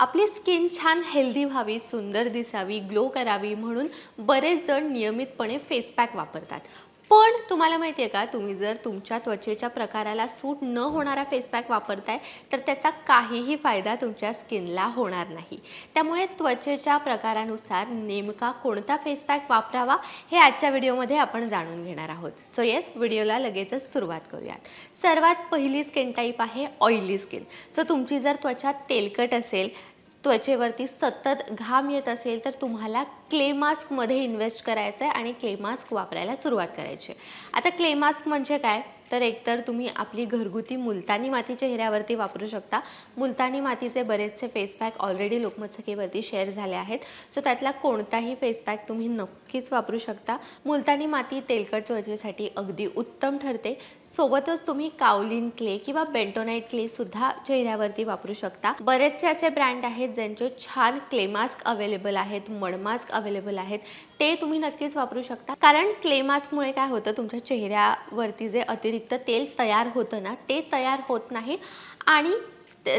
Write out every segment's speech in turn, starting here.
आपली स्किन छान हेल्दी व्हावी सुंदर दिसावी ग्लो करावी म्हणून बरेच जण नियमितपणे फेस पॅक वापरतात. पण तुम्हाला माहिती आहे का तुम्ही जर तुमच्या त्वचेच्या प्रकाराला सूट न होणारा फेस पॅक वापरताय तर त्याचा काहीही फायदा तुमच्या स्किनला होणार नाही. त्यामुळे त्वचेच्या प्रकारानुसार नेमका कोणता फेस पॅक वापरावा हे आजच्या व्हिडिओमध्ये आपण जाणून घेणार आहोत. सो येस व्हिडिओला लगेचच सुरुवात करूयात. सर्वात पहिली स्किन टाईप आहे ऑइली स्किन सो तुमची जर त्वचा तेलकट असेल त्वचेवरती सतत घाम येत असेल तर तुम्हाला क्ले मास्कमध्ये इन्व्हेस्ट करायचं आहे आणि क्ले मास्क वापरायला सुरुवात करायची आता क्ले मास्क म्हणजे काय? तर एकतर तुम्ही आपली घरगुती मुलतानी माती चेहऱ्यावरती वापरू शकता. मुलतानी मातीचे बरेचसे फेस पॅक ऑलरेडी लोकमत सखीवरती शेअर झाले आहेत. सो त्यातला कोणताही फेस पॅक तुम्ही नक्कीच वापरू शकता. मुलतानी माती तेलकट त्वचेसाठी अगदी उत्तम ठरते. सोबतच तुम्ही कावलिन क्ले किंवा बेंटोनाईट क्ले सुद्धा चेहऱ्यावरती वापरू शकता. बरेचसे असे ब्रँड आहेत ज्यांचे छान क्ले मास्क अवेलेबल आहेत मड मास्क अवेलेबल आहेत. ते तुम्ही नक्कीच वापरू शकता. कारण क्ले मास्कमुळे काय होतं तुमच्या चेहऱ्यावरती जे अतिरिक्त तेल तयार होतं ना ते तयार होत नाही. आणि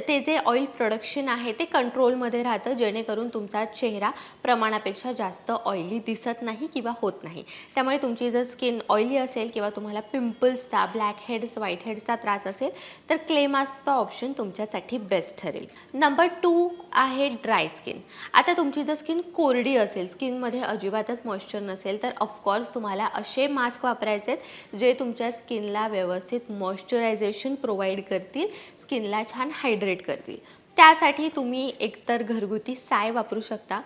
ते जे ऑइल प्रोडक्शन आहे ते कंट्रोलमध्ये राहतं जेणेकरून तुमचा चेहरा प्रमाणापेक्षा जास्त ऑइली दिसत नाही किंवा होत नाही. त्यामुळे तुमची जर स्किन ऑइली असेल किंवा तुम्हाला पिंपल्सचा ब्लॅक हेड्स व्हाईट हेड्सचा त्रास असेल तर क्ले मास्कचा ऑप्शन तुमच्यासाठी बेस्ट ठरेल. नंबर टू आहे ड्राय स्किन आता तुमची जर स्किन कोरडी असेल स्किनमध्ये अजिबातच मॉइश्चर नसेल तर ऑफकोर्स तुम्हाला असे मास्क वापरायचे आहेत जे तुमच्या स्किनला व्यवस्थित मॉइश्चरायझेशन प्रोव्हाइड करतील स्किनला छान हायड्रेट करतील. त्यासाठी तुम्ही एकतर घरगुती साय वापरू शकता.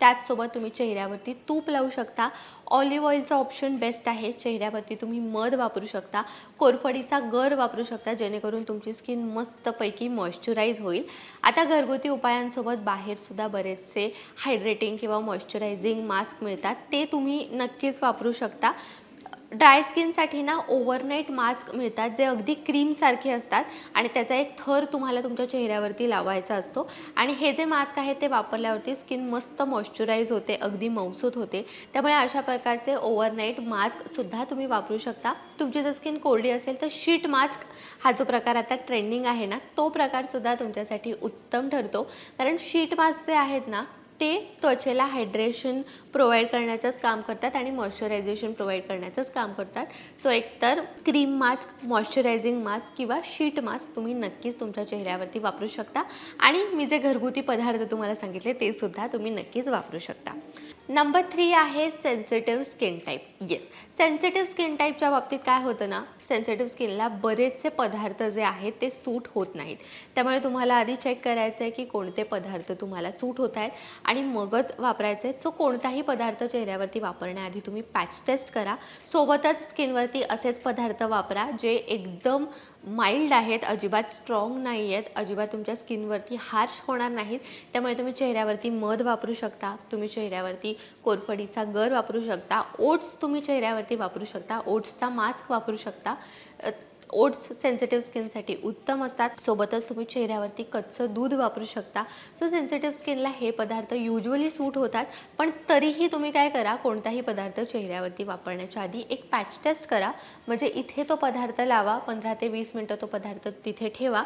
त्याचसोबत तुम्ही चेहऱ्यावरती तूप लावू शकता. ऑलिव्ह ऑइलचा ऑप्शन बेस्ट आहे. चेहऱ्यावरती तुम्ही मध वापरू शकता. कोरफडीचा गर वापरू शकता जेणेकरून तुमची स्किन मस्तपैकी मॉइश्चराईज होईल. आता घरगुती उपायांसोबत बाहेरसुद्धा बरेचसे हायड्रेटिंग किंवा मॉइश्चरायझिंग मास्क मिळतात. ते तुम्ही नक्कीच वापरू शकता. ड्राय स्किनसाठी ना ओव्हरनाईट मास्क मिळतात जे अगदी क्रीमसारखे असतात आणि त्याचा एक थर तुम्हाला तुमच्या चेहऱ्यावरती लावायचा असतो. आणि हे जे मास्क आहे ते वापरल्यावरती स्किन मस्त मॉइश्चराईज होते अगदी मौसूत होते. त्यामुळे अशा प्रकारचे ओव्हरनाईट मास्कसुद्धा तुम्ही वापरू शकता. तुमची जर स्किन कोरडी असेल तर शीट मास्क हा जो प्रकार आता ट्रेंडिंग आहे ना तो प्रकारसुद्धा तुमच्यासाठी उत्तम ठरतो. कारण शीट मास्क जे आहेत ना ते त्वचेला हायड्रेशन प्रोव्हाइड करण्याचंच काम करतात आणि मॉइश्चरायझेशन प्रोव्हाइड करण्याचंच काम करतात. सो एकतर क्रीम मास्क मॉइश्चरायझिंग मास्क किंवा शीट मास्क तुम्ही नक्कीच तुमच्या चेहऱ्यावरती वापरू शकता. आणि मी जे घरगुती पदार्थ तुम्हाला सांगितले ते सुद्धा तुम्ही नक्कीच वापरू शकता. नंबर थ्री आहे sensitive skin type yes sensitive skin टाईपच्या बाबतीत काय होतं ना? सेन्सिटिव्ह स्किनला बरेचसे पदार्थ जे आहेत ते सूट होत नाहीत. त्यामुळे तुम्हाला आधी चेक करायचं आहे की कोणते पदार्थ तुम्हाला सूट होत आहेत आणि मगच वापरायचे आहेत सो कोणताही पदार्थ चेहऱ्यावरती वापरण्याआधी तुम्ही पॅच टेस्ट करा. सोबतच स्किनवरती असेच पदार्थ वापरा जे एकदम माइल्ड आहेत अजिबात स्ट्रॉंग नाही आहेत अजिबात तुमच्या स्किनवरती हार्श होणार नाहीत. त्यामुळे तुम्ही चेहऱ्यावरती मध वापरू शकता तुम्ही चेहऱ्यावरती कोरफडीचा गर वापरू शकता ओट्स तुम्ही चेहऱ्यावरती वापरू शकता ओट्सचा मास्क वापरू शकता. ओट्स सेन्सिटिव्ह स्किनसाठी उत्तम असतात. सोबतच तुम्ही चेहऱ्यावरती कच्चं दूध वापरू शकता. सो सेन्सिटिव्ह स्किनला हे पदार्थ युजली सूट होतात. पण तरीही तुम्ही काय करा कोणताही पदार्थ चेहऱ्यावरती वापरण्याच्या आधी एक पॅच टेस्ट करा. म्हणजे इथे तो पदार्थ लावा पंधरा ते वीस मिनटं तो पदार्थ तिथे ठेवा.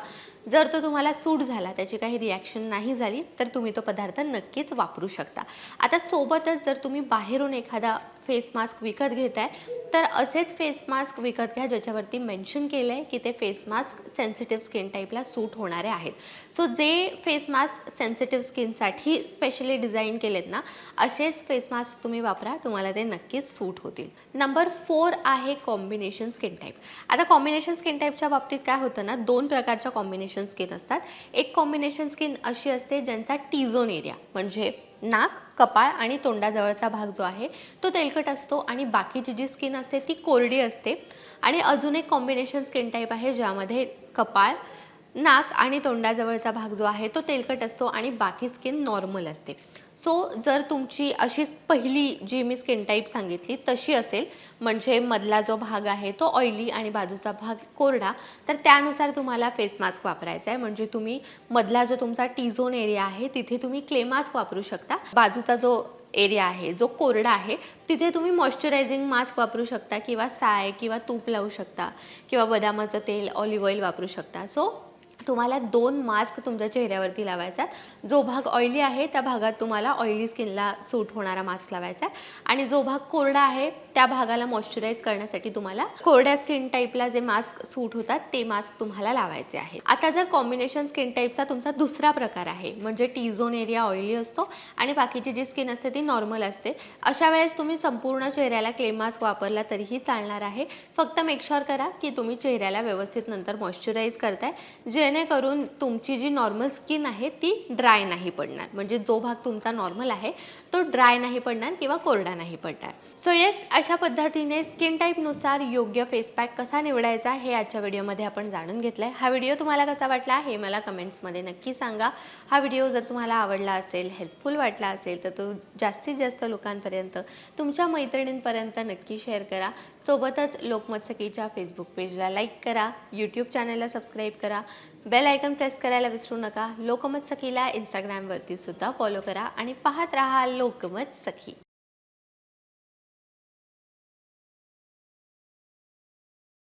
जर तो तुम्हाला सूट झाला त्याची काही रिॲक्शन नाही झाली तर तुम्ही तो पदार्थ नक्कीच वापरू शकता. आता सोबतच जर तुम्ही बाहेरून एखादा फेस मास्क विकत घेत आहे. तर असेच फेस मास्क विकत घ्या ज्याच्यावरती मेन्शन केलं आहे की ते फेस मास्क सेन्सिटिव्ह स्किन टाईपला सूट होणारे आहेत. सो जे फेस मास्क सेन्सिटिव्ह स्किनसाठी स्पेशली डिझाईन केलेत ना असेच फेस मास्क तुम्ही वापरा तुम्हाला ते नक्कीच सूट होतील. नंबर फोर आहे कॉम्बिनेशन स्किन टाईप आता कॉम्बिनेशन स्किन टाईपच्या बाबतीत काय होतं ना दोन प्रकारच्या कॉम्बिनेशन स्किन असतात. एक कॉम्बिनेशन स्किन अशी असते ज्यांचा टी झोन एरिया म्हणजे नाक कपाळ आणि तोंडाजवळचा भाग जो आहे तो तेलकट असतो आणि बाकीची जी स्किन असते ती कोरडी असते. आणि अजून एक कॉम्बिनेशन स्किन टाईप आहे ज्यामध्ये कपाळ नाक आणि तोंडाजवळचा भाग जो आहे तो तेलकट असतो आणि बाकी स्किन नॉर्मल असते. सो जर तुमची अशीच पहिली जी मी स्किन टाईप सांगितली तशी असेल म्हणजे मधला जो भाग आहे तो ऑइली आणि बाजूचा भाग कोरडा तर त्यानुसार तुम्हाला फेस मास्क वापरायचा आहे. म्हणजे तुम्ही मधला जो तुमचा टी झोन एरिया आहे तिथे तुम्ही क्ले मास्क वापरू शकता. बाजूचा जो एरिया आहे जो कोरडा आहे तिथे तुम्ही मॉइश्चरायझिंग मास्क वापरू शकता किंवा साय किंवा तूप लावू शकता किंवा बदामाचं तेल ऑलिव्ह ऑइल वापरू शकता. सो तुम्हाला दोन मास्क तुमच्या चेहऱ्यावरती लावायचा जो भाग ऑइली आहे त्या भागात तुम्हाला ऑइली स्किनला सूट होणारा मास्क लावायचा आणि जो भाग कोरडा आहे त्या भागाला मॉइश्चराईज करण्यासाठी तुम्हाला कोरड्या स्किन टाईपला जे मास्क सूट होतात ते मास्क तुम्हाला लावायचे आहे आता जर कॉम्बिनेशन स्किन टाईपचा तुमचा दुसरा प्रकार आहे म्हणजे टी झोन एरिया ऑइली असतो आणि बाकीची जी स्किन असते ती नॉर्मल असते अशा वेळेस तुम्ही संपूर्ण चेहऱ्याला क्ले मास्क वापरला तरीही चालणार आहे. फक्त मेकशॉर करा की तुम्ही चेहऱ्याला व्यवस्थित नंतर मॉइश्चराईज करताय जे जेणेकरून तुमची जी नॉर्मल स्किन आहे ती ड्राय नाही पडणार. म्हणजे जो भाग तुमचा नॉर्मल आहे तो ड्राय नाही पडणार किंवा कोरडा नाही पडणार. सो येस अशा पद्धतीने स्किन टाईपनुसार योग्य फेस पॅक कसा निवडायचा हे आजच्या व्हिडिओमध्ये आपण जाणून घेतलं आहे हा व्हिडिओ तुम्हाला कसा वाटला हे मला कमेंट्समध्ये नक्की सांगा. हा व्हिडिओ जर तुम्हाला आवडला असेल हेल्पफुल वाटला असेल तर तो जास्तीत जास्त लोकांपर्यंत तुमच्या मैत्रिणींपर्यंत नक्की शेअर करा. सोबतच लोकमत सखीच्या फेसबुक पेजला लाईक करा. यूट्यूब चॅनलला सबस्क्राईब करा. बेल आयकन प्रेस करायला विसरू नका. लोकमत सखीला इंस्टाग्रामवरती सुद्धा फॉलो करा आणि पाहत राहा लोकमत सखी.